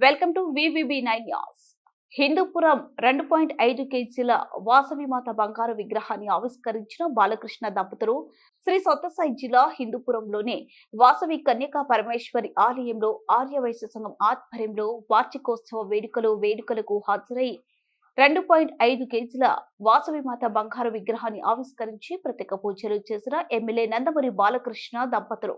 Welcome to VVB nine news. Hindupuram రెండు point ఐదు కేజీల వాసవి మాత బంగారు విగ్రహాన్ని ఆవిష్కరించిన బాలకృష్ణ దంపతులు శ్రీ సొత్తసాయి జిల్లా హిందూపురంలోని వాసవి కన్యకా పరమేశ్వరి ఆలయంలో ఆర్యవైశ్య సంఘం ఆధ్వర్యంలో వార్షికోత్సవ వేడుకలు వేడుకలకు హాజరై రెండు పాయింట్ ఐదు కేజీల వాసవి మాత బంగారు విగ్రహాన్ని ఆవిష్కరించి ప్రత్యేక పూజలు చేసిన ఎమ్మెల్యే నందమూరి బాలకృష్ణ దంపతులు.